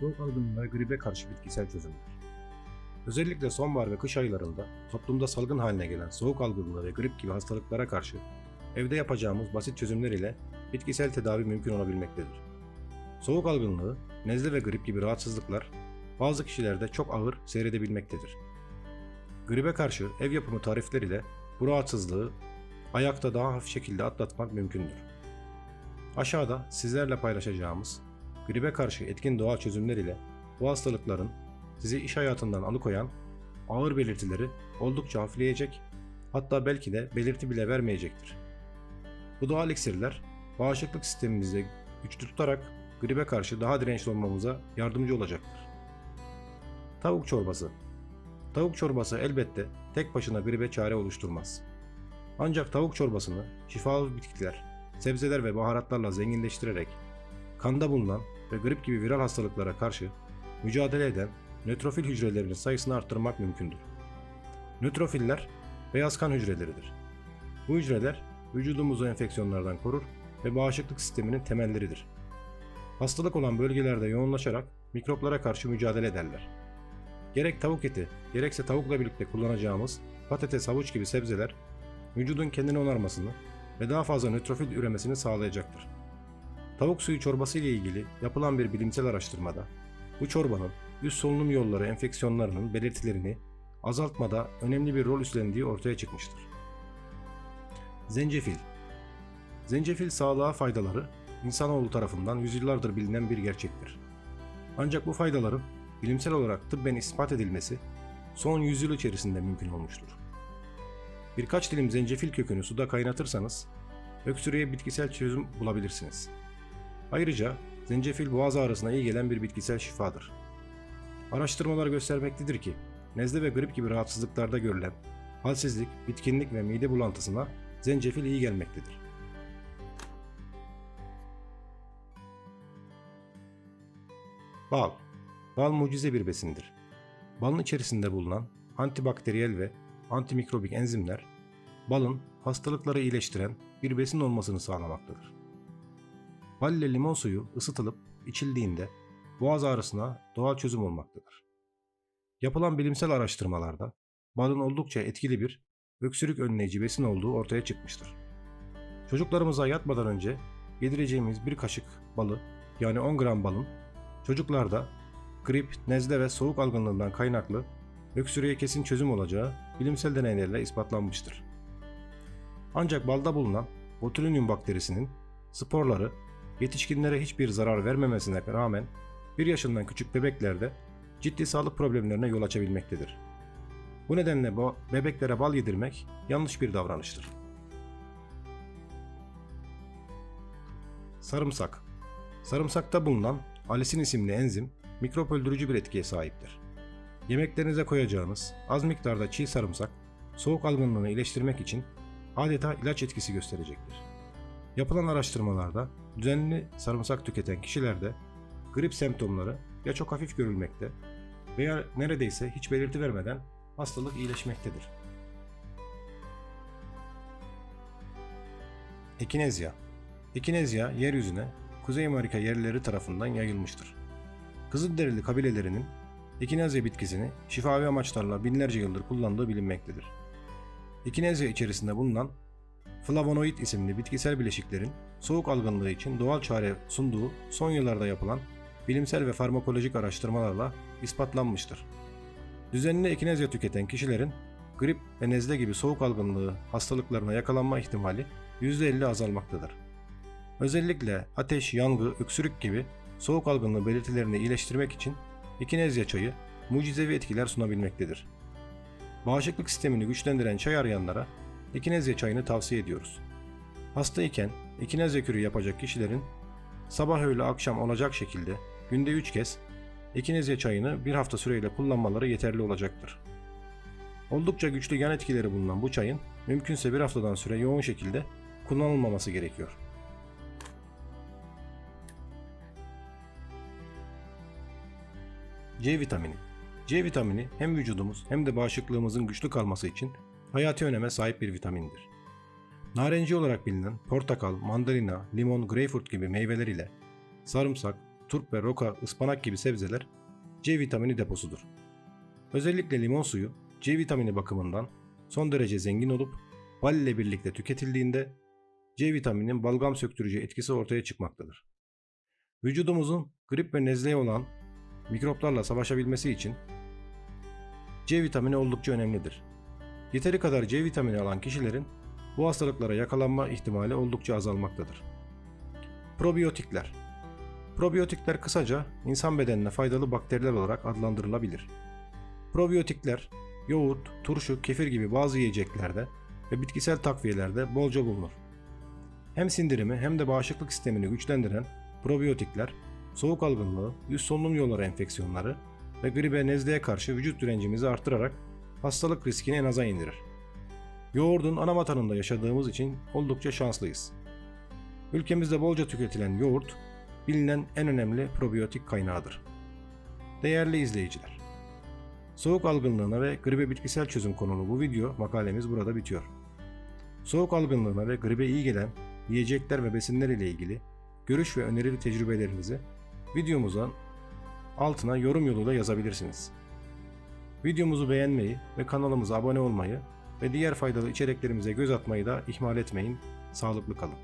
soğuk algınlığı ve gribe karşı bitkisel çözümler. Özellikle sonbahar ve kış aylarında toplumda salgın haline gelen soğuk algınlığı ve grip gibi hastalıklara karşı evde yapacağımız basit çözümler ile bitkisel tedavi mümkün olabilmektedir. Soğuk algınlığı, nezle ve grip gibi rahatsızlıklar bazı kişilerde çok ağır seyredebilmektedir. Gribe karşı ev yapımı tarifler ile bu rahatsızlığı ayakta daha hafif şekilde atlatmak mümkündür. Aşağıda sizlerle paylaşacağımız gribe karşı etkin doğal çözümler ile bu hastalıkların sizi iş hayatından alıkoyan ağır belirtileri oldukça hafifleyecek hatta belki de belirti bile vermeyecektir. Bu doğal iksirler bağışıklık sistemimizi güçlü tutarak gribe karşı daha dirençli olmamıza yardımcı olacaktır. Tavuk çorbası Tavuk çorbası elbette tek başına gribe çare oluşturmaz. Ancak tavuk çorbasını şifalı bitkiler, sebzeler ve baharatlarla zenginleştirerek kanda bulunan ve grip gibi viral hastalıklara karşı mücadele eden nötrofil hücrelerinin sayısını arttırmak mümkündür. Nötrofiller beyaz kan hücreleridir. Bu hücreler vücudumuzu enfeksiyonlardan korur ve bağışıklık sisteminin temelleridir. Hastalık olan bölgelerde yoğunlaşarak mikroplara karşı mücadele ederler. Gerek tavuk eti, gerekse tavukla birlikte kullanacağımız patates, havuç gibi sebzeler vücudun kendini onarmasını ve daha fazla nötrofil üremesini sağlayacaktır. Tavuk suyu çorbası ile ilgili yapılan bir bilimsel araştırmada bu çorbanın üst solunum yolları enfeksiyonlarının belirtilerini azaltmada önemli bir rol üstlendiği ortaya çıkmıştır. Zencefil Zencefil sağlığa faydaları insanoğlu tarafından yüzyıllardır bilinen bir gerçektir. Ancak bu faydaların bilimsel olarak tıbben ispat edilmesi son yüzyıl içerisinde mümkün olmuştur. Birkaç dilim zencefil kökünü suda kaynatırsanız öksürüğe bitkisel çözüm bulabilirsiniz. Ayrıca zencefil boğaz ağrısına iyi gelen bir bitkisel şifadır. Araştırmalar göstermektedir ki nezle ve grip gibi rahatsızlıklarda görülen halsizlik, bitkinlik ve mide bulantısına zencefil iyi gelmektedir. Bal Bal mucize bir besindir. Balın içerisinde bulunan antibakteriyel ve antimikrobik enzimler balın hastalıkları iyileştiren bir besin olmasını sağlamaktadır. Bal ile limon suyu ısıtılıp içildiğinde boğaz ağrısına doğal çözüm olmaktadır. Yapılan bilimsel araştırmalarda balın oldukça etkili bir öksürük önleyici besin olduğu ortaya çıkmıştır. Çocuklarımıza yatmadan önce yedireceğimiz bir kaşık balı yani 10 gram balın çocuklarda grip, nezle ve soğuk algınlığından kaynaklı öksürüğe kesin çözüm olacağı bilimsel deneylerle ispatlanmıştır. Ancak balda bulunan botulinum bakterisinin sporları yetişkinlere hiçbir zarar vermemesine rağmen 1 yaşından küçük bebeklerde ciddi sağlık problemlerine yol açabilmektedir. Bu nedenle bu bebeklere bal yedirmek yanlış bir davranıştır. Sarımsak Sarımsakta bulunan alisin isimli enzim mikrop öldürücü bir etkiye sahiptir. Yemeklerinize koyacağınız az miktarda çiğ sarımsak soğuk algınlığını iyileştirmek için adeta ilaç etkisi gösterecektir. Yapılan araştırmalarda düzenli sarımsak tüketen kişilerde grip semptomları ya çok hafif görülmekte veya neredeyse hiç belirti vermeden hastalık iyileşmektedir. Ekinezya Ekinezya yeryüzüne Kuzey Amerika yerlileri tarafından yayılmıştır. Kızılderili kabilelerinin ekinezya bitkisini şifavi amaçlarla binlerce yıldır kullandığı bilinmektedir. Ekinezya içerisinde bulunan flavonoid isimli bitkisel bileşiklerin soğuk algınlığı için doğal çare sunduğu son yıllarda yapılan bilimsel ve farmakolojik araştırmalarla ispatlanmıştır. Düzenli ekinezya tüketen kişilerin grip ve nezle gibi soğuk algınlığı hastalıklarına yakalanma ihtimali %50 azalmaktadır. Özellikle ateş, yangı, öksürük gibi soğuk algınlığı belirtilerini iyileştirmek için ekinezya çayı mucizevi etkiler sunabilmektedir. Bağışıklık sistemini güçlendiren çay arayanlara ekinezya çayını tavsiye ediyoruz. Hasta iken ekinezya kürü yapacak kişilerin sabah öğle akşam olacak şekilde günde 3 kez ekinezya çayını bir hafta süreyle kullanmaları yeterli olacaktır. Oldukça güçlü yan etkileri bulunan bu çayın mümkünse bir haftadan süre yoğun şekilde kullanılmaması gerekiyor. C vitamini. C vitamini hem vücudumuz hem de bağışıklığımızın güçlü kalması için hayati öneme sahip bir vitamindir. Narenci olarak bilinen portakal, mandalina, limon, greyfurt gibi meyveler ile sarımsak, turp ve roka, ıspanak gibi sebzeler C vitamini deposudur. Özellikle limon suyu C vitamini bakımından son derece zengin olup bal ile birlikte tüketildiğinde C vitamininin balgam söktürücü etkisi ortaya çıkmaktadır. Vücudumuzun grip ve nezleye olan mikroplarla savaşabilmesi için C vitamini oldukça önemlidir. Yeteri kadar C vitamini alan kişilerin bu hastalıklara yakalanma ihtimali oldukça azalmaktadır. Probiyotikler Probiyotikler kısaca insan bedenine faydalı bakteriler olarak adlandırılabilir. Probiyotikler yoğurt, turşu, kefir gibi bazı yiyeceklerde ve bitkisel takviyelerde bolca bulunur. Hem sindirimi hem de bağışıklık sistemini güçlendiren probiyotikler, soğuk algınlığı, üst solunum yolları enfeksiyonları ve gribe nezleye karşı vücut direncimizi artırarak hastalık riskini en aza indirir. Yoğurdun ana vatanında yaşadığımız için oldukça şanslıyız. Ülkemizde bolca tüketilen yoğurt, bilinen en önemli probiyotik kaynağıdır. Değerli izleyiciler, soğuk algınlığına ve gribe bitkisel çözüm konulu bu video makalemiz burada bitiyor. Soğuk algınlığına ve gribe iyi gelen yiyecekler ve besinler ile ilgili görüş ve önerili tecrübelerinizi videomuzun altına yorum yoluyla yazabilirsiniz. Videomuzu beğenmeyi ve kanalımıza abone olmayı ve diğer faydalı içeriklerimize göz atmayı da ihmal etmeyin. Sağlıklı kalın.